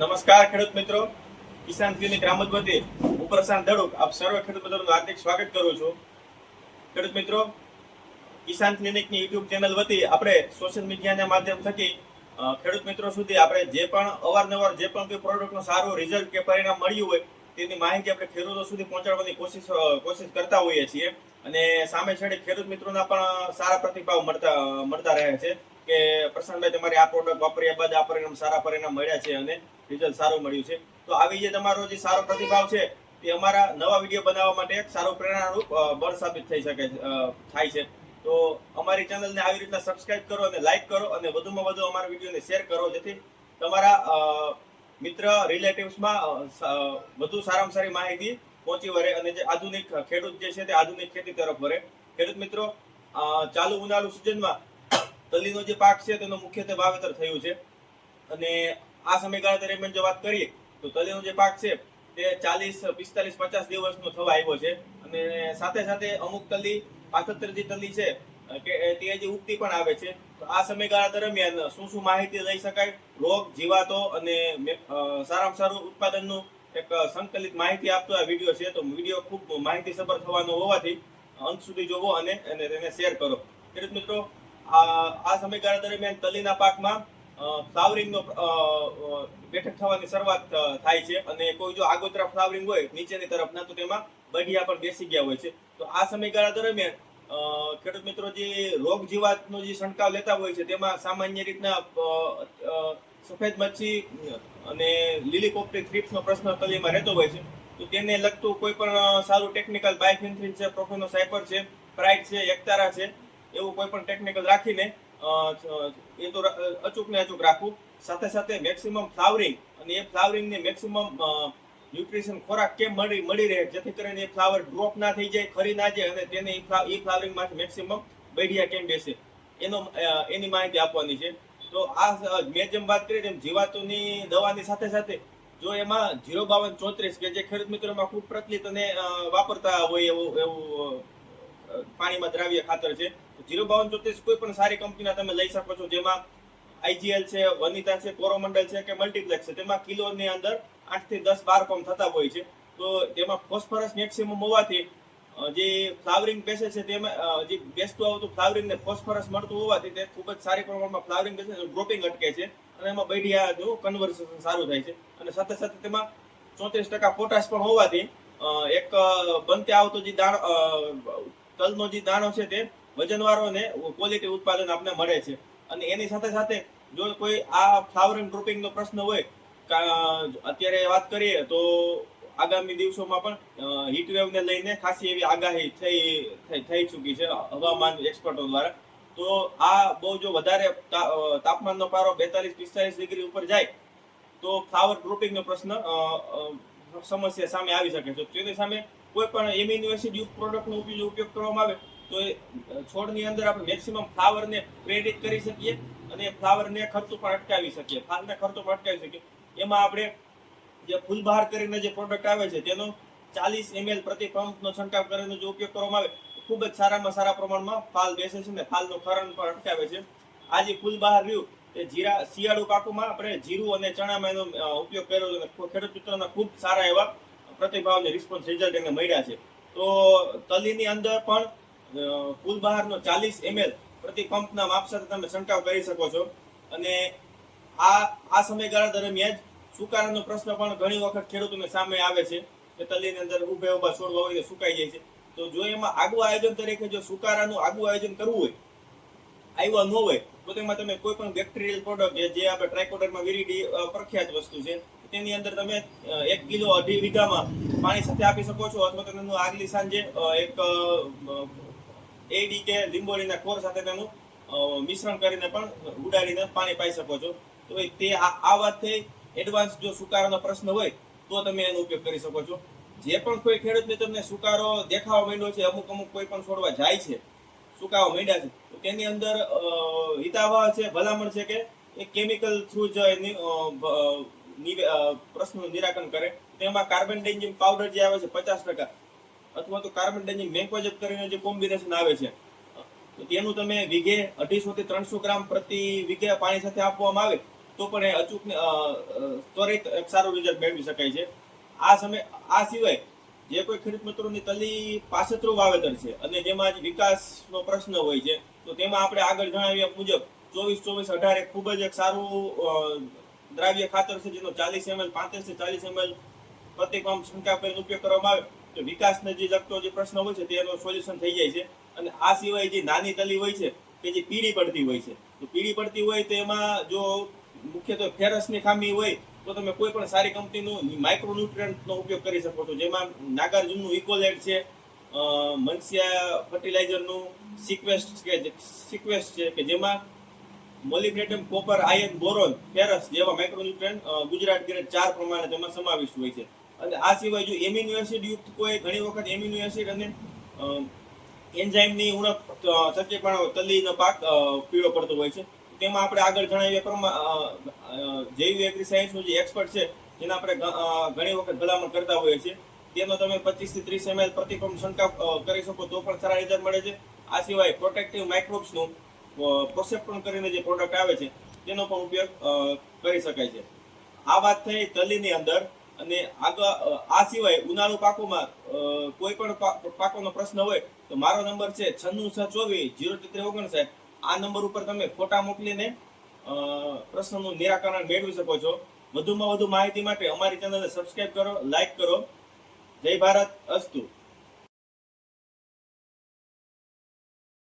નમસ્કાર ખેડૂત મિત્રો. કિસાન ક્લિનિક રામતવતી હું પ્રશાંત ધડુક. આપ સર્વ ખેડૂત મિત્રોનું હાર્દિક સ્વાગત કરું છું. ખેડૂત મિત્રો કિસાન ક્લિનિકની યુટ્યુબ ચેનલ વતી આપણે સોશિયલ મીડિયાના માધ્યમ થકી ખેડૂત મિત્રો સુધી આપણે જે પણ અવારનવાર જે પણ કોઈ પ્રોડક્ટનું સારું રિઝલ્ટ કે પરિણામ મળ્યું હોય, તેની માહિતી આપણે ખેડૂતો સુધી પહોંચાડવાની કોશિશ કોશિશ કરતા હોઈએ છીએ. અને સામે છેડે ખેડૂત મિત્રોના પણ સારા પ્રતિભાવ મળતા મળતા રહે છે. કે પ્રશાંતભાઈ તમારે આ પ્રોડક્ટ વાપર્યા બાદ આ પરિણામ સારા પરિણામ મળ્યા છે અને રિઝલ્ટ સારું મળ્યું છે. તો આવી જે તમારો જે સારો પ્રતિભાવ છે, તે અમારા નવા વીડિયો બનાવવા માટે એક સારો પ્રેરણારૂપ બળ સાબિત થઈ શકે થાય છે. તો અમારી ચેનલને આવી રીતના સબસ્ક્રાઇબ કરો અને લાઇક કરો અને વધુમાં વધુ અમારા વિડીયોને શેર કરો, જેથી તમારા મિત્ર રિલેટિવ્સમાં વધુ સારામાં સારી માહિતી પહોંચી વળે અને જે આધુનિક ખેડૂત જે છે તે આધુનિક ખેતી તરફ વળે. ખેડૂત મિત્રો ચાલુ ઉનાળુ સિઝનમાં તલીનો જે પાક છે તેનું મુખ્યત્વે વાવેતર થયું છે. અને આ સમયગાળા દરમિયાન જો વાત કરીએ, તો તલીનો જે પાક છે તે ચાલીસ, પિસ્તાલીસ, પચાસ દિવસનો થવા આવ્યો છે. અને સાથે સાથે અમુક તલી પાછોતેર જે તલી છે કે તે જે ઉગતી પણ આવે છે. તો આ સમયગાળા દરમિયાન શું શું માહિતી લઈ શકાય? રોગ, જીવાતો અને સારામાં સારું ઉત્પાદનનું એક સંકલિત માહિતી આપતો આ વીડિયો છે. તો વીડિયો ખૂબ માહિતી માહિતીસભર થવાનો હોવાથી અંત સુધી જોવો અને અને તેને શેર કરો. ખેડૂત મિત્રો આ સમયગાળા દરમિયાન તલીના પાકમાં ફ્લાવરિંગનો બેઠક થવાની શરૂઆત થાય છે અને કોઈ જો આગોતરા ફ્લાવરિંગ હોય, નીચેની તરફના તો તેમાં બઢિયા પણ બેસી ગયા હોય છે. તો આ સમયગાળા દરમિયાન ખેડૂત મિત્રો જે રોગ જીવાતનો જે છંટકાવ લેતા હોય છે, તેમાં સામાન્ય રીતના સફેદ મચ્છી અને લીલી કોપરી થ્રીપ્સનો પ્રશ્ન તલીમાં રહેતો હોય છે. તો તેને લગતું કોઈ પણ સારું ટેકનિકલ બાયફિન્થિન છે પ્રોફેનો સાયપર છે પ્રાઇડ છે, એકતારા છે એવું કોઈ પણ ટેકનિકલ રાખીને એ તો અચૂક ને અચૂક રાખવું. સાથે સાથે મેક્સિમમ ફ્લાવરિંગ અને એ ફ્લાવરિંગને મેક્સિમમ ન્યુટ્રિશન ખોરાક કેમ મળી મળી રહે, જેથી કરીને એ ફ્લાવર ડ્રોપ ના થઈ જાય, ખરી ના જાય અને તેને એ ફ્લા- એ ફ્લાવરિંગમાંથી મેક્સિમમ બઢિયા કેમ બેસે. એનો એની માહિતી આપવાની છે. તો આ મેં જેમ વાત કરી તેમ જીવાતોની દવાની સાથે સાથે જો એમાં જીરો બાવન ચોત્રીસ કે જે ખેડૂત મિત્રોમાં ખૂબ પ્રચલિત અને વાપરતા હોય એવું એવું પાણીમાં દ્રાવ્ય ખાતર છે જીરો બાવન ચોત્રીસ કોઈ પણ સારી કંપનીના તમે લઈ શકો છો, જેમાં આઈજીએલ છે, વનિતા છે કોરોમંડલ છે કે મલ્ટીપ્લેક્સ છે, તેમાં કિલોની અંદર આઠથી દસ બાર પંપ થતા હોય છે. તો તેમાં ફોસ્ફરસ મેક્સિમમ હોવાથી જે ફ્લાવરિંગ બેસે છે તેમાં જે બેસતું આવતું ફ્લાવરિંગ ને ફોસ્ફરસ મળતું હોવાથી તે ખૂબ જ સારી પ્રમાણમાં ફ્લાવરિંગ બેસે છે ગ્રોપિંગ અટકે છે અને એમાં બૈડિયાનું કન્વર્સેશન સારું થાય છે. અને સાથે સાથે તેમાં ચોત્રીસ ટકા પોટાશ પણ હોવાથી એક બનતે આવતો જે દાણો તલનો જે દાણો છે તે વજનવાળો ને ક્વોલિટી ઉત્પાદન આપણે મળે છે. અને એની સાથે સાથે જો કોઈ આ ફ્લાવરિંગ ડ્રોપિંગનો પ્રશ્ન હોય અત્યારે વાત કરીએ તો આગામી દિવસોમાં પણ હીટ લઈને ખાસી એવી આગાહી થઈ, થઈ- ચૂકી છે હવામાન એક્સપર્ટો દ્વારા. તો આ બહુ જો વધારે તાપમાનનો પારો બેતાલીસ, પિસ્તાલીસ ડિગ્રી ઉપર જાય, તો ફ્લાવર ડ્રોપિંગનો પ્રશ્ન સમસ્યા સામે આવી શકે છે. તેની સામે કોઈ પણ એમિનો એસિડ યુક્ત પ્રોડક્ટનો ઉપયોગ કરવામાં આવે તો એ છોડની અંદર આપણે મેક્સિમમ ફ્લાવરને પ્રેરિત કરી શકીએ અને ફ્લાવરને ખર્ચું પણ અટકાવી શકીએ. ફાલને ખર્ચો પણ અટકાવી શકીએ. એમાં આપણે જે ફૂલ બહાર કરીને જે પ્રોડક્ટ આવે છે, તેનો ચાલીસ એમએલ પ્રતિ પંપનો છંટકાવ કરીને જો ઉપયોગ કરવામાં આવે ખૂબ જ સારામાં સારા પ્રમાણમાં ફાલ બેસે છે ને ફાલનું ખરણ પણ અટકાવે છે. આ જે ફૂલ બહાર રહ્યું, તે જીરા, શિયાળુ પાકોમાં આપણે જીરું અને ચણામાં એનો ઉપયોગ કર્યો અને ખેડૂત મિત્રોના ખૂબ સારા એવા પ્રતિભાવને રિસ્પોન્સ રિઝલ્ટ એને મળ્યા છે. તો તલીની અંદર પણ ફૂલ બહારનો ચાલીસ એમએલ પ્રતિ પંપના માપ સાથે તમે છંટકાવ કરી શકો છો. અને આ આ સમયગાળા દરમિયાન સુકારાનો પ્રશ્ન પણ ઘણી વખત ખેડૂતોને સામે આવે છે કે તલીની અંદર ઊભા છોડવા હોય તો સુકાઈ જાય છે. તો જો એમાં આગવું આયોજન તરીકે જો સુકારાનું આગવું આયોજન કરવું હોય, આવ્યા ન હોય, તો તેમાં તમે કોઈ પણ બેક્ટેરિયલ પ્રોડક્ટ જે આપણે ટ્રાયકોડરમાં વિરીડી પ્રખ્યાત વસ્તુ છે, તેની અંદર તમે એક કિલો અઢી વીઘામાં પાણી સાથે આપી શકો છો. અથવા તો તેનું આગલી સાંજે એક એડી કે લીંબોળીના કોર સાથે તેનું મિશ્રણ કરીને પણ ઉડાડીને પાણી પાઈ શકો છો. તો તે આ વાત થઈ. એડવાન્સ જો સુકારાનો પ્રશ્ન હોય, તો તમે એનો ઉપયોગ કરી શકો છો. જે પણ કોઈ ખેડૂતને તમને સુકારો દેખાવા માંડ્યો છે, અમુક અમુક કોઈ પણ છોડવા જાય છે, સુકાવા માંડ્યા છે, તો તેની અંદર હિતાવહ છે, ભલામણ છે કે એ કેમિકલ થ્રુ જ પ્રશ્નનું નિરાકરણ કરે. તેમાં કાર્બન ડાઇઝિમ પાવડર જે આવે છે, પચાસ ટકા અથવા તો કાર્બન ડાઇઝિમ મેન્કોજેબ કરીને જે કોમ્બિનેશન આવે છે, તો તેનું તમે વીઘે અઢીસો થી ત્રણસો ગ્રામ પ્રતિ વીઘે પાણી સાથે આપવામાં આવે, તો પણ એ અચૂક ત્વરિત એક સારું રિઝલ્ટ મેળવી શકાય છે. આ સમય, આ સિવાય જે કોઈ ખેડૂત મિત્રોની તલી પાસેત્રુ વાવેતર છે અને જેમાં વિકાસનો પ્રશ્ન હોય છે, તો તેમાં આપણે આગળ જણાવ્યા મુજબ ચોવીસ ચોવીસ અઢાર એક ખૂબ જ એક સારું દ્રાવ્ય ખાતર છે, જેનો ચાલીસ એમએલ, પાંત્રીસથી ચાલીસ એમએલ પ્રતિ પંપ છંટકાવ ઉપયોગ કરવામાં આવે. તો વિકાસને જે લગતો જે પ્રશ્ન હોય છે તેનો સોલ્યુશન થઈ જાય છે. અને આ સિવાય જે નાની તલી હોય છે કે જે પીળી પડતી હોય છે. તો પીળી પડતી હોય તો એમાં જો મુખ્યત્વે ફેરસની ખામી હોય તો તમે કોઈ પણ સારી કંપનીનું માઇક્રોન્યુટ્રન્ટનો ઉપયોગ કરી શકો છો. જેમાં નાગાર્જુનનું ઇકોલેટ છે મનસિયા ફર્ટિલાઇઝરનું સિક્વેસ્ટ કે સિક્વેસ્ટ છે કે જેમાં molybdenum copper iron boron ferrous જેવા માઇક્રોન્યુટ્રન્ટ ગુજરાત ગ્રેડ ચાર પ્રમાણે તેમાં સમાવિષ્ટ હોય છે. અને આ સિવાય જો એમિનો એસિડ યુક્ત કોઈ ઘણી વખત એમિનો એસિડ અને એન્ઝાઇમની ઉણપ થકી પણ તલીનો પાક પીળો પડતો હોય છે. તેમાં આપણે આગળ જણાવ્યા પ્રમાણે જૈવ એગ્રી સાયન્સનું જે એક્સપર્ટ છે, જેને આપણે ઘણી વખત ભલામણ કરતા હોઈએ છીએ. તેનો તમે પચીસથી ત્રીસ એમએલ પ્રતિક્રમ શંકા કરી શકો, તો પણ સારા રિઝલ્ટ મળે છે. આ સિવાય પ્રોટેક્ટિવ માઇક્રોબ્સનું પ્રોસેપ્ટોન કરીને જે પ્રોડક્ટ આવે છે, તેનો પણ ઉપયોગ કરી શકાય છે. આ વાત થઈ તલીની અંદર. અને આગળ આ સિવાય ઉનાળુ પાકોમાં કોઈ પણ પાકોનો પ્રશ્ન હોય તો મારો નંબર છે છન્નું છ ચોવીસ જીરો તેત્રી ઓગણસાઠ. આ નંબર ઉપર તમે ફોટા મોકલીને પ્રશ્નનું નિરાકરણ મેળવી શકો છો. વધુમાં વધુ માહિતી માટે અમારી ચેનલને સબસ્ક્રાઇબ કરો લાઈક કરો. જય ભારત, અસ્તુ.